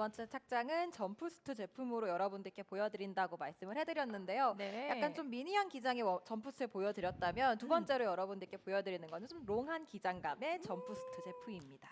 번째 착장은 점프스트 제품으로 여러분들께 보여드린다고 말씀을 해드렸는데요. 네. 약간 좀 미니한 기장의 워- 점프스트를 보여드렸다면 두 번째로 여러분들께 보여드리는 거는 좀 롱한 기장감의 점프스트 제품입니다.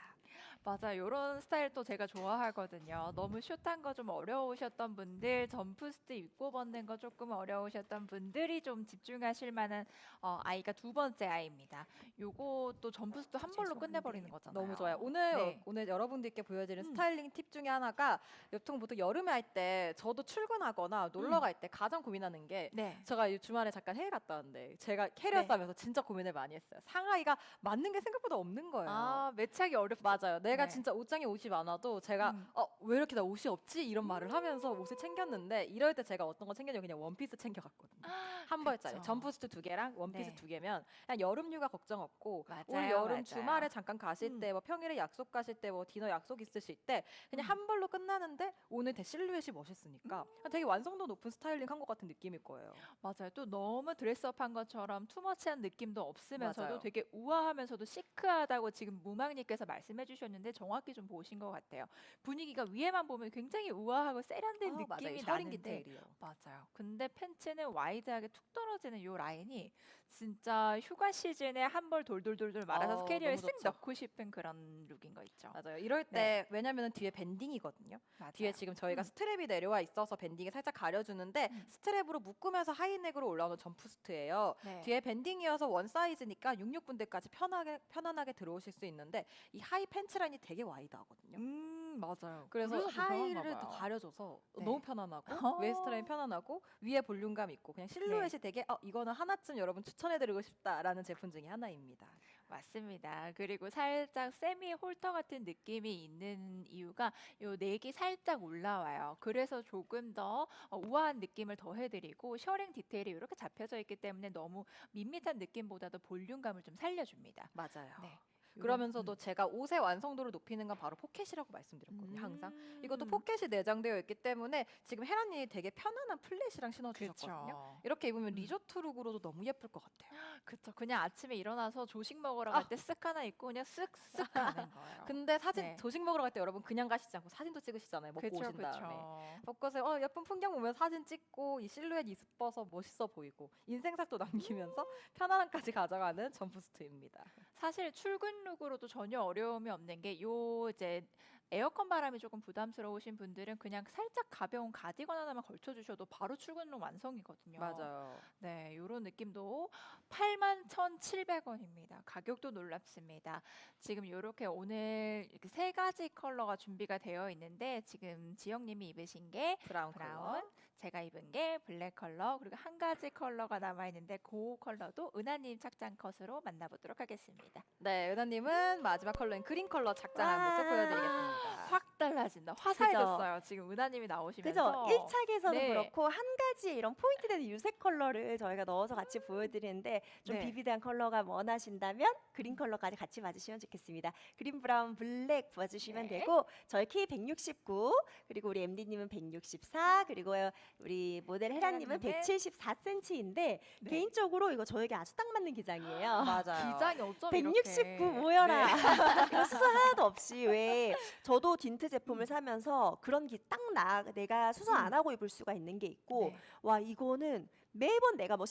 맞아 이런 스타일 또 제가 좋아하거든요. 너무 숏한 거 좀 어려우셨던 분들, 점프스트 입고 벗는 거 조금 어려우셨던 분들이 좀 집중하실 만한 어, 아이가 두 번째 아이입니다. 요거 또 점프스트 한 벌로 끝내버리는 거잖아요. 너무 좋아요. 오늘 네. 오늘 여러분들께 보여드린 음. 스타일링 팁 중에 하나가 보통 보통 여름에 할 때 저도 출근하거나 놀러 음. 갈때 가장 고민하는 게 네. 제가 이 주말에 잠깐 해외 갔다 왔는데 제가 캐리어 싸면서 진짜 고민을 많이 했어요. 상하이가 맞는 게 생각보다 없는 거예요. 아 매착이 어렵죠. 맞아요. 내가 네. 진짜 옷장에 옷이 많아도 제가 음. 어 왜 이렇게 나 옷이 없지 이런 말을 하면서 옷을 챙겼는데 이럴 때 제가 어떤 거 챙겨냐면 그냥 원피스 챙겨갔거든요. 한 벌짜리. 점프스트 두 개랑 원피스 네. 두 개면 그냥 여름 휴가 걱정 없고 맞아요, 올 여름 맞아요. 주말에 잠깐 가실 음. 때뭐 평일에 약속 가실 때 뭐 디너 약속 있으실 때 그냥 음. 한 벌로 끝나는데 오늘 대 실루엣이 멋있으니까 되게 완성도 높은 스타일링 한 것 같은 느낌일 거예요. 맞아요. 또 너무 드레스업한 것처럼 투머치한 느낌도 없으면서도 맞아요. 되게 우아하면서도 시크하다고 지금 무망님께서 말씀해 주셨는데 정확히 좀 보신 것 같아요. 분위기가 위에만 보면 굉장히 우아하고 세련된 아, 맞아요. 느낌이 셔링 나는데 디테일이요. 맞아요. 근데 팬츠는 와이드하게 툭 떨어지는 요 라인이 진짜 휴가 시즌에 한 벌 돌돌돌돌 말아서 어, 캐리어에 쓱. 넣고 싶은 그런 룩인 거 있죠. 맞아요. 이럴 때 왜냐면은 뒤에 밴딩이거든요. 맞아요. 뒤에 지금 저희가 음. 스트랩이 내려와 있어서 밴딩이 살짝 가려주는데 음. 스트랩으로 묶으면서 하이넥으로 올라오는 점프스트예요. 네. 뒤에 밴딩이어서 원 사이즈니까 66분대까지 편하게 편안하게 들어오실 수 있는데 이 하이 팬츠 라인 이 되게 와이드하거든요. 음 맞아요. 그래서 봐요. 또 가려줘서 네. 너무 편안하고 어. 웨스트 라인 편안하고 위에 볼륨감 있고 그냥 실루엣이 네. 되게 어 이거는 하나쯤 여러분 추천해드리고 싶다라는 제품 중에 하나입니다. 맞습니다. 그리고 살짝 세미 홀터 같은 느낌이 있는 이유가 요 넥이 살짝 올라와요. 그래서 조금 더 어, 우아한 느낌을 더해드리고 셔링 디테일이 이렇게 잡혀져 있기 때문에 너무 밋밋한 느낌보다도 볼륨감을 좀 살려줍니다. 맞아요. 네. 그러면서도 제가 옷의 완성도를 높이는 건 바로 포켓이라고 말씀드렸거든요. 항상 음. 이것도 포켓이 내장되어 있기 때문에 지금 헤라님이 되게 편안한 플랫이랑 신어주셨거든요. 그렇죠. 이렇게 입으면 음. 리조트 룩으로도 너무 예쁠 것 같아요. 그쵸. 그냥 아침에 일어나서 조식 먹으러 아. 갈때 쓱 하나 입고 그냥 쓱쓱 가는 거예요. 근데 사진 네. 조식 먹으러 갈 때 여러분 그냥 가시지 않고 사진도 찍으시잖아요. 먹고 그쵸, 오신 그쵸. 다음에. 벚꽃에 어, 예쁜 풍경 보면 사진 찍고 이 실루엣 이뻐서 멋있어 보이고 인생삭도 남기면서 편안함까지 가져가는 점프스트입니다. 사실 출근 룩으로도 전혀 어려움이 없는 게 요 이제 에어컨 바람이 조금 부담스러우신 분들은 그냥 살짝 가벼운 가디건 하나만 걸쳐 주셔도 바로 출근 룩 완성이거든요. 맞아요. 네, 요런 느낌도 81,700원입니다. 가격도 놀랍습니다. 지금 요렇게 오늘 이렇게 세 가지 컬러가 준비가 되어 있는데 지금 지영 님이 입으신 게 브라운, 브라운, 컬러. 제가 입은 게 블랙 컬러, 그리고 한 가지 컬러가 남아 있는데 그 컬러도 은하님 착장 컷으로 만나보도록 하겠습니다. 네, 은하님은 마지막 컬러인 그린 컬러 착장한 와. 모습 보여드리겠습니다. 확 달라진다. 화사해졌어요. 지금 은하님이 나오시면서. 그죠? 1착에서는 네. 그렇고 한 가지 이런 포인트 되는 유색 컬러를 저희가 넣어서 같이 보여드리는데 좀 네. 비비드한 컬러가 원하신다면 그린 컬러까지 같이 봐주시면 좋겠습니다. 그린 브라운 블랙 봐주시면 네. 되고 저희 키169 그리고 우리 MD님은 164 그리고 우리 모델 헤라님은 헤라님은 174cm인데 네. 개인적으로 이거 저에게 아주 딱 맞는 기장이에요. 맞아요. 기장이 어쩜 169 이렇게. 모여라. 네. 이거 수소 하나도 없이 왜 저도 딘트 제품을 사면서 그런 기딱나 내가 수소 안 하고 입을 수가 있는 게 있고 네. 와 이거는 매번 내가 뭐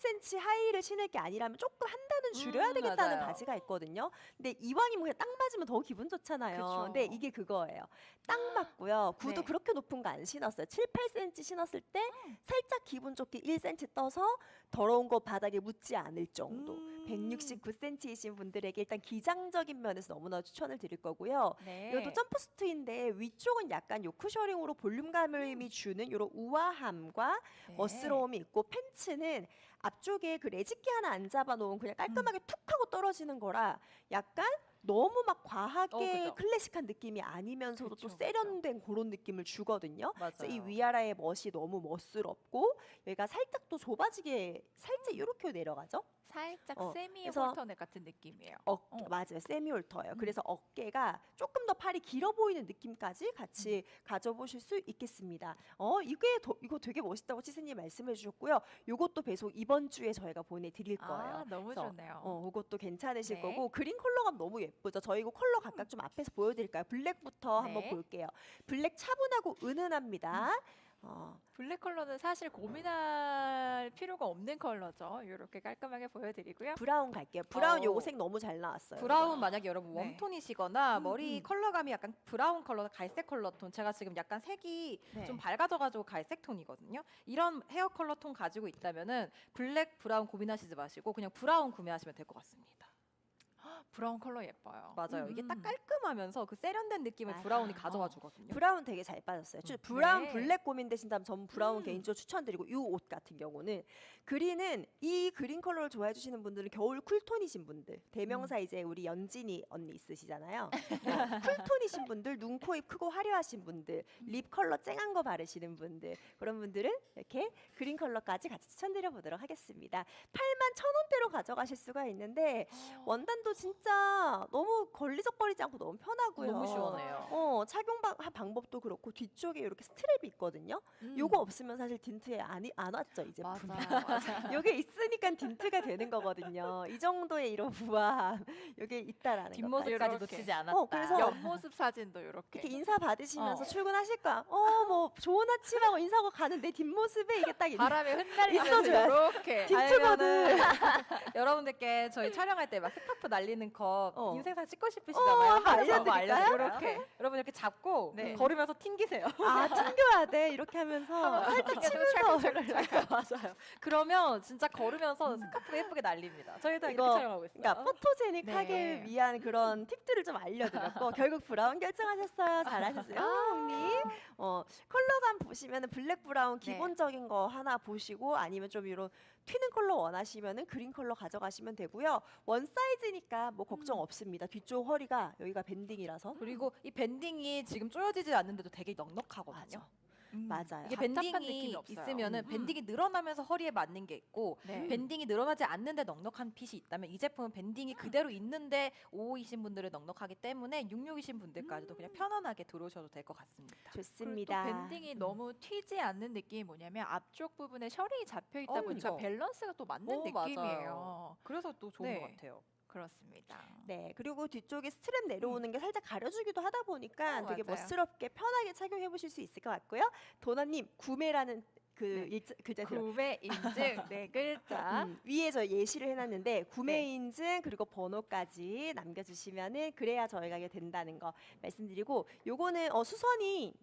13cm 하이를 신을 게 아니라면 조금 한 단은 줄여야 음, 되겠다는 맞아요. 바지가 있거든요. 근데 이왕이면 그냥 딱 맞으면 더 기분 좋잖아요. 그쵸. 근데 이게 그거예요. 딱 맞고요. 구두 네. 그렇게 높은 거 안 신었어요. 7, 8cm 신었을 때 음. 살짝 기분 좋게 1cm 떠서 더러운 거 바닥에 묻지 않을 정도. 음. 169cm이신 분들에게 일단 기장적인 면에서 너무나 추천을 드릴 거고요. 네. 이것도 점프 스트인데 위쪽은 약간 요 쿠셔링으로 볼륨감을 이미 주는 이런 우아함과 네. 멋스러움이 있고 팬츠는 앞쪽에 그 레지키 하나 안 잡아놓은 그냥 깔끔하게 음. 툭 하고 떨어지는 거라 약간 너무 막 과하게 어. 클래식한 느낌이 아니면서도 그쵸, 또 세련된 그런 느낌을 주거든요. 그래서 이. 위아래의 멋이 너무 멋스럽고 여기가 살짝 또 좁아지게 살짝 이렇게 내려가죠. 살짝 어, 세미 홀터넥 같은 느낌이에요. 어깨 어. 맞아요 세미 홀터예요. 음. 그래서 어깨가 조금 더 팔이 길어 보이는 느낌까지 같이 가져보실 수 있겠습니다. 어 이게 더, 이거 되게 멋있다고 치스님 말씀해 주셨고요. 요것도 배송 이번 주에 저희가 보내드릴 거예요. 아, 너무 그래서, 좋네요. 어, 그것도 괜찮으실 네. 거고 그린 컬러가 너무 예쁘죠. 저희 이거 컬러 각각 좀 앞에서 보여드릴까요? 블랙부터 한번 네. 볼게요. 블랙 차분하고 은은합니다. 어, 블랙 컬러는 사실 고민할 필요가 없는 컬러죠. 이렇게 깔끔하게 보여드리고요. 브라운 갈게요. 브라운 어. 요거 색 너무 잘 나왔어요. 브라운 만약에 여러분 네. 웜톤이시거나 음, 머리 음. 컬러감이 약간 브라운 컬러, 갈색 컬러 톤. 제가 지금 약간 색이 네. 좀 밝아져가지고 갈색 톤이거든요. 이런 헤어 컬러 톤 가지고 있다면은 블랙, 브라운 고민하시지 마시고 그냥 브라운 구매하시면 될 것 같습니다. 브라운 컬러 예뻐요. 맞아요. 이게 딱 음. 깔끔하면서 그 세련된 느낌을 맞아. 브라운이 어. 가져와 주거든요. 브라운 되게 잘 빠졌어요. 주- 음. 브라운 네. 블랙 고민되신다면 전 브라운 음. 개인적으로 추천드리고 이 옷 같은 경우는 그린은 이 그린 컬러를 좋아해 주시는 분들은 겨울 쿨톤이신 분들 대명사 음. 이제 우리 연진이 언니 있으시잖아요. 어, 쿨톤이신 분들 눈, 코, 입 크고 화려하신 분들 음. 립 컬러 쨍한 거 바르시는 분들 그런 분들은 이렇게 그린 컬러까지 같이 추천드려 보도록 하겠습니다. 8만 천 원대로 가져가실 수가 있는데 원단도 진짜 너무 걸리적거리지 않고 너무 편하고요. 너무 시원해요. 어, 착용 방, 하- 방법도 그렇고 뒤쪽에 이렇게 스트랩이 있거든요. 음. 요거 없으면 사실 딘트에 안, 이- 안 왔죠, 이 제품. 맞아요. 맞아요. 요게 있으니까 딘트가 되는 거거든요. 이 정도의 이런 우아함, 요게 있다라는 거. 뒷모습까지. 놓치지 않았다. 어, 그래서 옆모습 사진도 이렇게. 이렇게 인사 받으시면서 어. 출근하실 거야. 어, 뭐 좋은 아침하고 인사하고 가는 내 뒷모습에 이게 딱. 바람에 흩날리면서. 이렇게. 딘트거든. 여러분들께 저희 촬영할 때 막 스카프 날리는 거 어. 인생사 찍고 싶으시잖아요. 방법 알려드릴까요? 알려드릴까요? 이렇게. 여러분 이렇게 잡고 네. 걸으면서 튕기세요. 아, 튕겨야 돼. 이렇게 하면서 살짝 치면서 맞아요. 그러면 진짜 걸으면서 스카프 예쁘게 날립니다. 저희도 이거, 촬영하고 있어요. 그러니까 포토제닉하게 네. 위한 그런 팁들을 좀 알려드렸고 결국 브라운 결정하셨어요. 잘하셨어요, 형님. 어, 컬러감 보시면은 블랙 브라운 네. 기본적인 거 하나 보시고 아니면 좀 이런 튀는 컬러 원하시면은 그린 컬러 가져가시면 되고요. 원 사이즈니까 뭐 걱정 음. 없습니다. 뒤쪽 허리가 여기가 밴딩이라서 그리고 이 밴딩이 지금 조여지지 않는데도 되게 넉넉하거든요. 음. 맞아요. 이게 답답한 밴딩이 느낌이 없어요. 있으면은 음. 밴딩이 늘어나면서 허리에 맞는 게 있고 네. 밴딩이 늘어나지 않는데 넉넉한 핏이 있다면 이 제품은 밴딩이 그대로 있는데 55이신 분들은 넉넉하기 때문에 66이신 분들까지도 그냥 편안하게 들어오셔도 될 것 같습니다. 좋습니다. 그리고 또 밴딩이 너무 튀지 않는 느낌이 뭐냐면 앞쪽 부분에 셔링이 잡혀 있다 어, 보니까 그쵸. 밸런스가 또 맞는 어, 맞아요. 느낌이에요. 그래서 또 좋은 네. 것 같아요. 그렇습니다. 네, 그리고 뒤쪽에 스트랩 내려오는 게 살짝 가려주기도 하다 보니까 어, 되게 맞아요. 멋스럽게 편하게 착용해 보실 수 있을 것 같고요. 도나님 구매라는 그 네. 일자, 글자 들어. 구매 인증 네 글자. 음, 위에 저 예시를 해놨는데 구매 네. 인증 그리고 번호까지 남겨주시면은 그래야 저희가 이게 된다는 거 말씀드리고 요거는 어, 수선이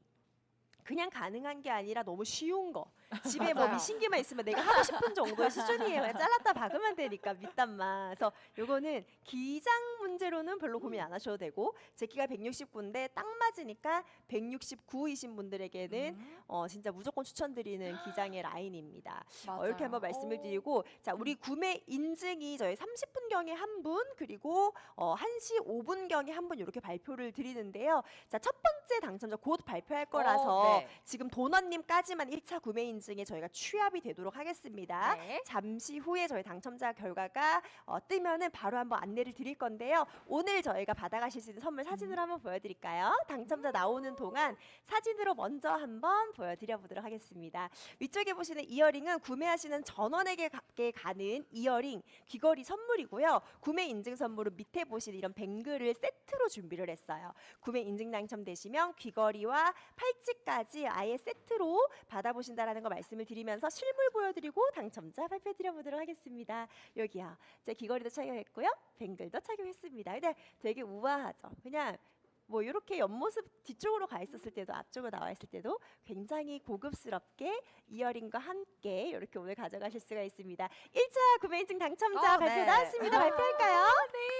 그냥 가능한 게 아니라 너무 쉬운 거 집에 뭐 맞아요. 미신기만 있으면 내가 하고 싶은 정도의 수준이에요 그냥 잘랐다 박으면 되니까 밑단만 그래서 요거는 기장 문제로는 별로 고민 안 하셔도 되고 제 키가 169인데 딱 맞으니까 169이신 분들에게는 음, 어, 진짜 무조건 추천드리는 기장의 라인입니다 어, 이렇게 한번. 말씀을 오. 드리고 자 우리 구매 인증이 저희 30분 경에 한 분 그리고 어, 1시 5분 경에 한 분 이렇게 발표를 드리는데요 자 첫 번째 당첨자 곧 발표할 거라서 어, 네. 지금 도너님까지만 1차 구매 인 증에 저희가 취합이 되도록 하겠습니다 네. 잠시 후에 저희 당첨자 결과가 어, 뜨면은 바로 한번 안내를 드릴 건데요. 오늘 저희가 받아가실 수 있는 선물 사진으로 한번 보여드릴까요? 당첨자 나오는 동안 사진으로 먼저 한번 보여드려 보도록 하겠습니다. 위쪽에 보시는 이어링은 구매하시는 전원에게 가, 가는 이어링 귀걸이 선물이고요. 구매 인증 선물은 밑에 보시는 이런 뱅글을 세트로 준비를 했어요. 구매 인증 당첨되시면 귀걸이와 팔찌까지 아예 세트로 받아보신다라는 거 말씀을 드리면서 실물 보여드리고 당첨자 발표드려 보도록 하겠습니다. 여기요. 제 귀걸이도 착용했고요. 뱅글도 착용했습니다. 근데 되게 우아하죠. 그냥 뭐 이렇게 옆모습 뒤쪽으로 가 있었을 때도 앞쪽으로 나와 있을 때도 굉장히 고급스럽게 이어링과 함께 이렇게 오늘 가져가실 수가 있습니다. 1차 구매 인증 당첨자 어, 발표 네. 나왔습니다. 발표할까요? 네.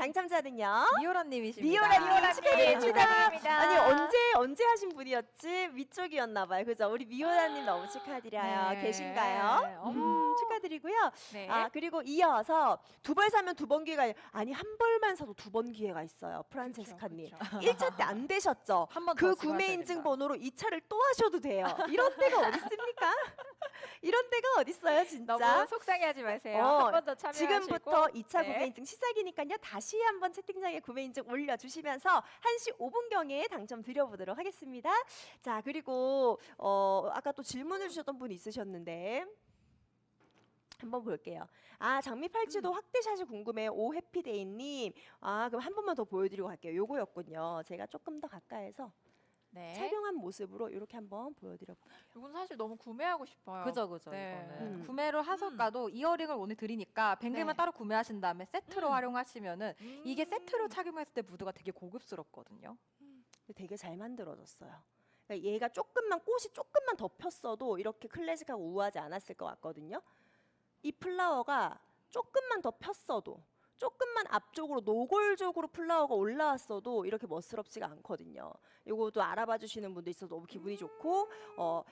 당첨자는요. 미오라님이십니다. 미오라 미오라 축하드립니다. 축하드립니다. 아니 언제 언제 하신 분이었지? 위쪽이었나 봐요. 그죠? 우리 미오라님 너무 축하드려요. 네. 계신가요? 어머. 음, 축하드리고요. 네. 아 그리고 이어서 두 벌 사면 두 번 기회가 아니 한 벌만 사도 두 번 기회가 있어요. 프란체스카님. 그쵸, 그쵸. 1차 때 안 되셨죠? 한번 그 구매 인증 번호로 2차를 또 하셔도 돼요. 이런 때가 어디 있습니까? 이런 데가 어딨어요, 진짜. 너무 속상해하지 마세요. 어, 한 번 더 참여하시고 지금부터 2차 네. 구매 인증 시작이니까요. 다시 한번 채팅창에 구매 인증 올려주시면서 1시 5분경에 당첨 드려보도록 하겠습니다. 자, 그리고 어, 아까 또 질문을 주셨던 분이 있으셨는데 한번 볼게요. 아, 장미 팔찌도 확대샷이 궁금해요. 오 해피데이님. 아, 그럼 한 번만 더 보여드리고 갈게요. 요거였군요. 제가 조금 더 가까이서 네. 착용한 모습으로 이렇게 한번 보여드려. 이건 사실 너무 구매하고 싶어요. 그죠 그죠 네. 이거는 음. 구매를 하셨가도 이어링을 오늘 드리니까 뱅글만 네. 따로 구매하신 다음에 세트로 음. 활용하시면은 이게 세트로 음. 착용했을 때 무드가 되게 고급스럽거든요. 되게 잘 만들어졌어요. 그러니까 얘가 조금만 꽃이 조금만 더 폈어도 이렇게 클래식하고 우아하지 않았을 것 같거든요. 이 플라워가 조금만 더 폈어도 조금만 앞쪽으로 노골적으로 플라워가 올라왔어도 이렇게 멋스럽지가 않거든요. 이것도 알아봐 주시는 분도 있어서 너무 기분이 좋고 어,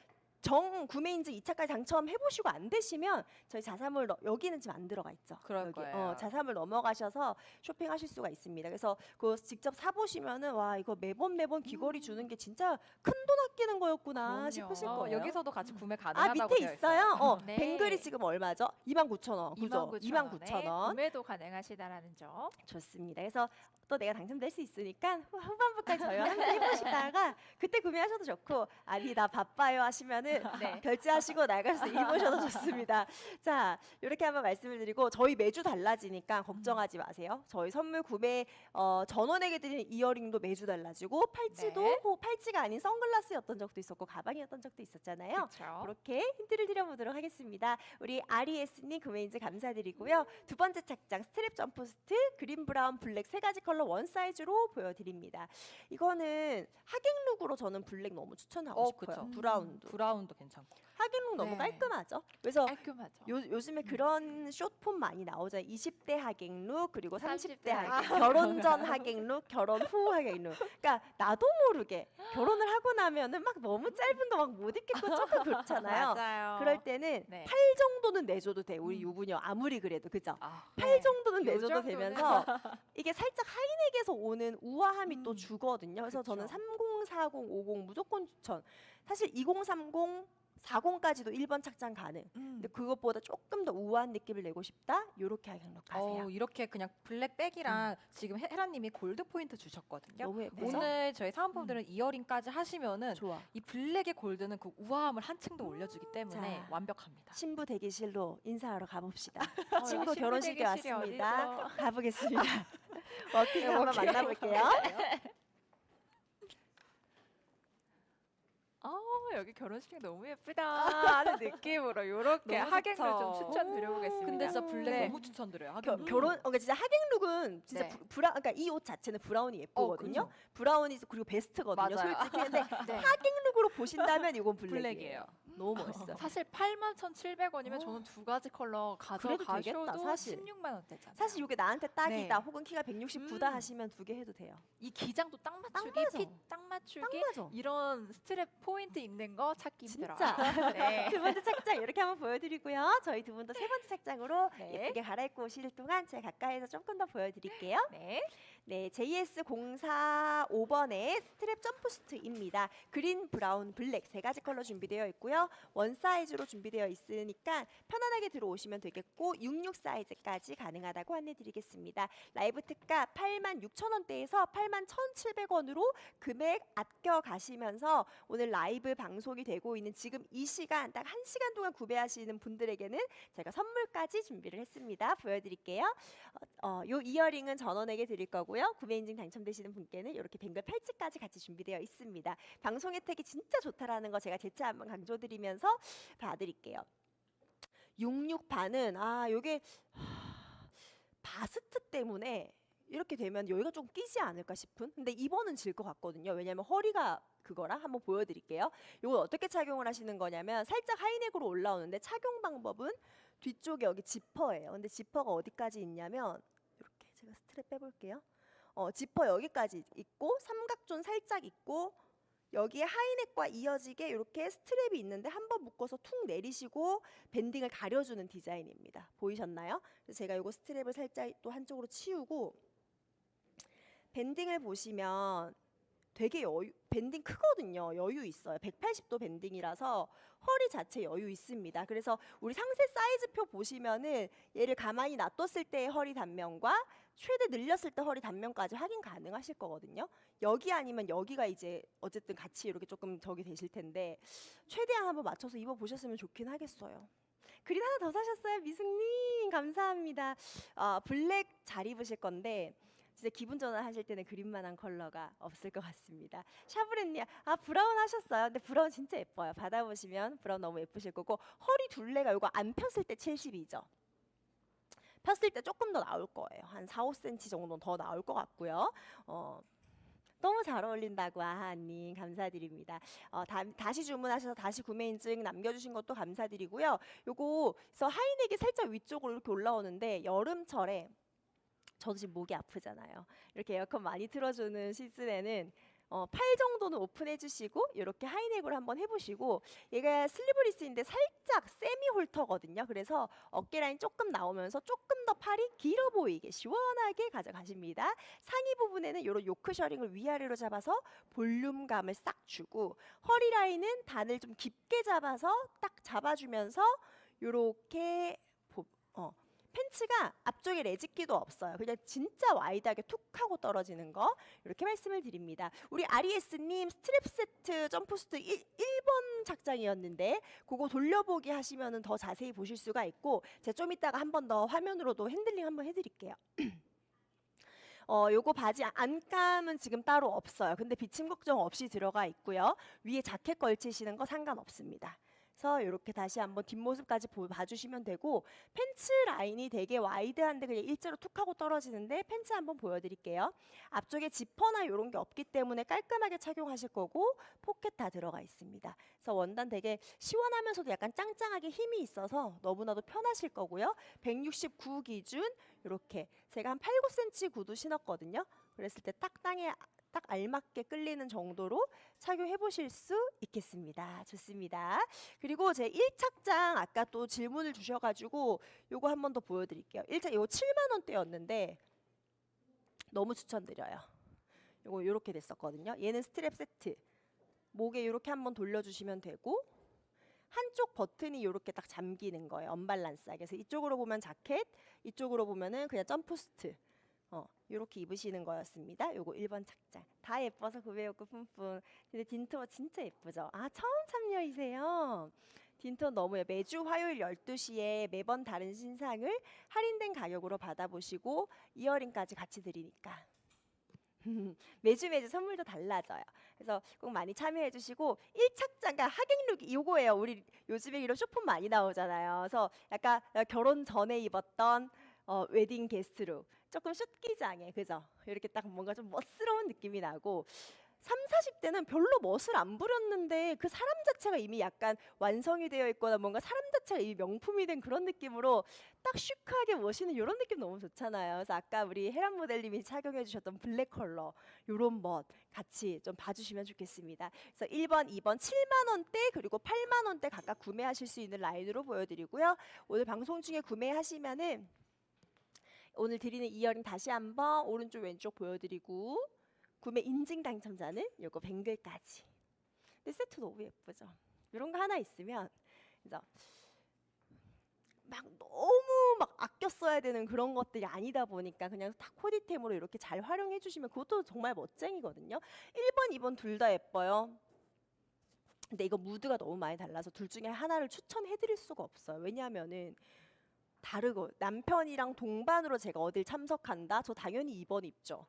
정 구매 인증 2차까지 당첨해 보시고 안 되시면 저희 자사몰 너- 여기는 지금 안 들어가 있죠. 그럴 여기. 거예요. 어, 자사몰 넘어가셔서 쇼핑하실 수가 있습니다. 그래서 그거 직접 사 보시면은 와 이거 매번 매번 귀걸이 주는 게 진짜 큰 돈 아끼는 거였구나 그럼요. 싶으실 어, 거예요. 여기서도 같이 구매 아 가능하다고 밑에 되어 있어요? 어, 네. 뱅글이 지금 얼마죠? 29,000원. 그죠? 29,000원에 29,000원. 구매도 가능하시다라는 점. 좋습니다. 그래서 또 내가 당첨될 수 있으니까 후- 후반부까지 저희와 함께 해보시다가 그때 구매하셔도 좋고 아니 나 바빠요 하시면은 네. 결제하시고 나가서 입으셔도 좋습니다. 자 이렇게 한번 말씀을 드리고 저희 매주 달라지니까 걱정하지 마세요. 저희 선물 구매 어, 전원에게 드리는 이어링도 매주 달라지고 팔찌도 네. 뭐 팔찌가 아닌 선글라스였던 적도 있었고 가방이었던 적도 있었잖아요. 그렇죠. 그렇게 힌트를 드려보도록 하겠습니다. 우리 아리에스님 구매인지 감사드리고요. 두 번째 착장 스트랩 점프스트 그린 브라운 블랙 세 가지 컬러 원 사이즈로 보여드립니다. 이거는 하객룩으로 저는 블랙 너무 추천하고 어, 싶어요. 그쵸. 브라운도 브라운도 괜찮고. 하객룩 너무 네. 깔끔하죠. 그래서 깔끔하죠. 요, 요즘에 그런 숏폼 많이 나오잖아요. 20대 하객룩 그리고 30대, 30대 하객 결혼 전 하객룩, 결혼 후 하객룩. 그러니까 나도 모르게 결혼을 하고 나면은 막 너무 짧은 거 막 못 입겠고 조금 그렇잖아요. 맞아요. 그럴 때는 네. 팔 정도는 내줘도 돼. 우리 음. 유부녀 아무리 그래도 그죠? 아, 팔 네. 정도는 요 내줘도. 되면서 이게 살짝 하이 넥에서 오는 우아함이 또 음. 주거든요. 그래서 저는 그쵸. 30, 40, 50 무조건 추천. 사실 2030, 40까지도 1번 착장 가능. 음. 근데 그것보다 조금 더 우아한 느낌을 내고 싶다. 요렇게 하객룩 가세요. 어, 이렇게 그냥 블랙 백이랑 지금 헤- 헤라님이 골드 포인트 주셨거든요. 너무? 오늘 저희 사은품들은 이어링까지 하시면은 좋아. 이 블랙의 골드는 그 우아함을 한층 더 올려주기 때문에 자. 완벽합니다. 신부 대기실로 인사하러 가봅시다. 어, 친구 여기 결혼식에 대기실이 왔습니다. 어디죠? 가보겠습니다. 워킹 한번 만나볼게요. 여기 결혼식 너무 예쁘다 하는 느낌으로 이렇게 너무 하객을 좀. 추천드려보겠습니다. 근데 진짜 블랙 네. 너무 추천드려요. 겨, 하객룩. 결혼, 어, 그러니까 진짜 하객룩은 진짜 네. 부, 브라, 그러니까 이 옷 자체는 브라운이 예쁘거든요. 그죠. 브라운이 그리고 베스트거든요. 맞아요. 솔직히 근데 네. 하객룩으로 보신다면 이건 블랙이에요. 블랙이에요. 너무 멋있어. 사실 81,700원이면 어. 저는 두 가지 컬러 그래도 되겠다, 가져가셔도 사실. 16만 원대잖아요. 사실 이게 나한테 딱이다. 네. 혹은 키가 169다 음. 하시면 두 개 해도 돼요. 이 기장도 딱 맞추기, 맞아. 핏 딱 맞추기 딱 맞아. 이런 스트랩 포인트 있는 거 찾기 힘들어요. 진짜. 네. 두 번째 착장 이렇게 한번 보여드리고요. 저희 두 분도 세 번째 착장으로 네. 예쁘게 갈아입고 오실 동안 제가 가까이서 조금 더 보여드릴게요. 네. 네, JS045번의 스트랩 점프스트입니다. 그린, 브라운, 블랙 세 가지 컬러 준비되어 있고요. 원 사이즈로 준비되어 있으니까 편안하게 들어오시면 되겠고 66 사이즈까지 가능하다고 안내드리겠습니다. 라이브 특가 86,000원대에서 81,700원으로 금액 아껴 가시면서 오늘 라이브 방송이 되고 있는 지금 이 시간 딱 한 시간 동안 구매하시는 분들에게는 제가 선물까지 준비를 했습니다. 보여드릴게요. 어, 어, 요 이어링은 전원에게 드릴 거고요. 구매 인증 당첨되시는 분께는 이렇게 뱅글 팔찌까지 같이 준비되어 있습니다. 방송 혜택이 진짜 좋다라는 거 제가 재차 한번 강조드리면서 봐드릴게요. 66반은 아 요게 하, 바스트 때문에 이렇게 되면 여기가 좀 끼지 않을까 싶은? 근데 이번은 질 것 같거든요. 왜냐면 허리가 그거라 한번 보여드릴게요. 이건 어떻게 착용을 하시는 거냐면 살짝 하이넥으로 올라오는데 착용 방법은 뒤쪽에 여기 지퍼예요. 근데 지퍼가 어디까지 있냐면 이렇게 제가 스트랩 빼볼게요 어, 지퍼 여기까지 있고 삼각존 살짝 있고 여기에 하이넥과 이어지게 이렇게 스트랩이 있는데 한 번 묶어서 툭 내리시고 밴딩을 가려주는 디자인입니다. 보이셨나요? 제가 이거 스트랩을 살짝 또 한쪽으로 치우고 밴딩을 보시면 되게 여유 밴딩 크거든요. 여유 있어요. 180도 밴딩이라서 허리 자체 여유 있습니다. 그래서 우리 상세 사이즈표 보시면은 얘를 가만히 놔뒀을 때의 허리 단면과 최대 늘렸을 때 허리 단면까지 확인 가능하실 거거든요. 여기 아니면 여기가 이제 어쨌든 같이 이렇게 조금 저기 되실 텐데 최대한 한번 맞춰서 입어 보셨으면 좋긴 하겠어요. 그린 하나 더 사셨어요, 미승님 감사합니다. 아, 블랙 잘 입으실 건데 진짜 기분 전환하실 때는 그린만한 컬러가 없을 것 같습니다. 샤브렌님, 아 브라운 하셨어요. 근데 브라운 진짜 예뻐요. 받아보시면 브라운 너무 예쁘실 거고 허리 둘레가 이거 안 폈을 때 72죠. 폈을 때 조금 더 나올 거예요. 한 4, 5cm 정도 더 나올 것 같고요. 어, 너무 잘 어울린다고 아하님 감사드립니다. 어, 다, 다시 주문하셔서 다시 구매 인증 남겨주신 것도 감사드리고요. 요거 하이넥이 살짝 위쪽으로 이렇게 올라오는데 여름철에 저도 지금 목이 아프잖아요. 이렇게 에어컨 많이 틀어주는 시즌에는 어, 팔 정도는 오픈해 주시고 이렇게 하이넥으로 한번 해보시고 얘가 슬리브리스인데 살짝 세미 홀터거든요. 그래서 어깨 라인 조금 나오면서 조금 더 팔이 길어 보이게 시원하게 가져가십니다. 상의 부분에는 이런 요크 셔링을 위아래로 잡아서 볼륨감을 싹 주고 허리 라인은 단을 좀 깊게 잡아서 딱 잡아주면서 어, 팬츠가 앞쪽에 레지기도 없어요. 그냥 진짜 와이드하게 툭 하고 떨어지는 거 이렇게 말씀을 드립니다. 우리 아리에스님 스트랩 세트 점프스트 1, 1번 착장이었는데 그거 돌려보기 하시면은 더 자세히 보실 수가 있고 제가 좀 이따가 한 번 더 화면으로도 핸들링 한번 해드릴게요. 어, 요거 바지 안감은 지금 따로 없어요. 근데 비침 걱정 없이 들어가 있고요. 위에 자켓 걸치시는 거 상관없습니다. 그래서 이렇게 다시 한번 뒷모습까지 보- 봐주시면 되고 팬츠 라인이 되게 와이드한데 그냥 일자로 툭 하고 떨어지는데 팬츠 한번 보여드릴게요. 앞쪽에 지퍼나 이런 게 없기 때문에 깔끔하게 착용하실 거고 포켓 다 들어가 있습니다. 그래서 원단 되게 시원하면서도 약간 짱짱하게 힘이 있어서 너무나도 편하실 거고요. 169 기준 이렇게 제가 한 8, 9cm 구두 신었거든요. 그랬을 때 딱 땅에 딱 알맞게 끌리는 정도로 착용해 보실 수 있겠습니다. 좋습니다. 그리고 제 1착장 아까 또 질문을 주셔가지고 요거 한 번 더 보여드릴게요. 1착 이거 7만 원대였는데 너무 추천드려요. 요거 이렇게 됐었거든요. 얘는 스트랩 세트. 목에 이렇게 한번 돌려주시면 되고 한쪽 버튼이 이렇게 딱 잠기는 거예요. 언밸런스하게. 그래서 이쪽으로 보면 자켓, 이쪽으로 보면은 그냥 점프스트. 어, 이렇게 입으시는 거였습니다. 요거 1번 착장. 다 예뻐서 구매했고 뿜뿜. 근데 딘토 진짜 예쁘죠? 아, 처음 참여이세요? 딘토 너무 예 매주 화요일 12시에 매번 다른 신상을 할인된 가격으로 받아보시고 이어링까지 같이 드리니까. 매주 매주 선물도 달라져요. 그래서 꼭 많이 참여해 주시고 1착장가 하객룩 요거예요. 우리 요즘에 이런 쇼폼 많이 나오잖아요. 그래서 약간 결혼 전에 입었던 어, 웨딩 게스트룩 조금 숏기장에 그죠? 이렇게 딱 뭔가 좀 멋스러운 느낌이 나고 3, 40대는 별로 멋을 안 부렸는데 그 사람 자체가 이미 약간 완성이 되어 있거나 뭔가 사람 자체가 이미 명품이 된 그런 느낌으로 딱 시크하게 멋있는 이런 느낌 너무 좋잖아요. 그래서 아까 우리 헤란 모델님이 착용해 주셨던 블랙 컬러 요런 멋 같이 좀 봐주시면 좋겠습니다. 그래서 1번, 2번 7만 원대 그리고 8만 원대 각각 구매하실 수 있는 라인으로 보여드리고요. 오늘 방송 중에 구매하시면은 오늘 드리는 이어링 다시 한번 오른쪽 왼쪽 보여드리고 구매 인증 당첨자는 요거 뱅글까지. 근데 세트 너무 예쁘죠. 이런 거 하나 있으면 그죠? 막 너무 막 아껴 써야 되는 그런 것들이 아니다 보니까 그냥 다 코디템으로 이렇게 잘 활용해 주시면 그것도 정말 멋쟁이거든요. 1번, 2번 둘 다 예뻐요. 근데 이거 무드가 너무 많이 달라서 둘 중에 하나를 추천해 드릴 수가 없어요. 왜냐하면은 다르고 남편이랑 동반으로 제가 어딜 참석한다. 저 당연히 2번 입죠.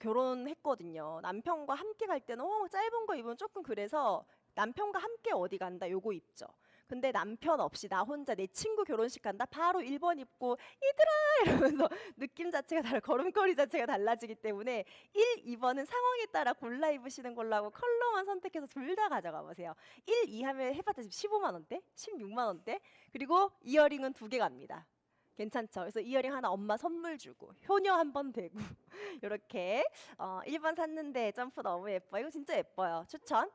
결혼했거든요. 남편과 함께 갈 때는 어, 짧은 거 입으면 조금 그래서 남편과 함께 어디 간다. 요거 입죠. 근데 남편 없이 나 혼자 내 친구 결혼식 간다. 바로 1번 입고 이들아 이러면서 느낌 자체가 달 걸음걸이 자체가 달라지기 때문에 1, 2번은 상황에 따라 골라 입으시는 걸로 하고 컬러만 선택해서 둘 다 가져가 보세요. 1, 2 하면 해봤자 지금 15만 원대, 16만 원대. 그리고 이어링은 두 개 갑니다. 괜찮죠? 그래서 이어링 하나 엄마 선물 주고 효녀 한 번 되고 이렇게 어, 1번 샀는데 점프 너무 예뻐. 이거 진짜 예뻐요. 추천.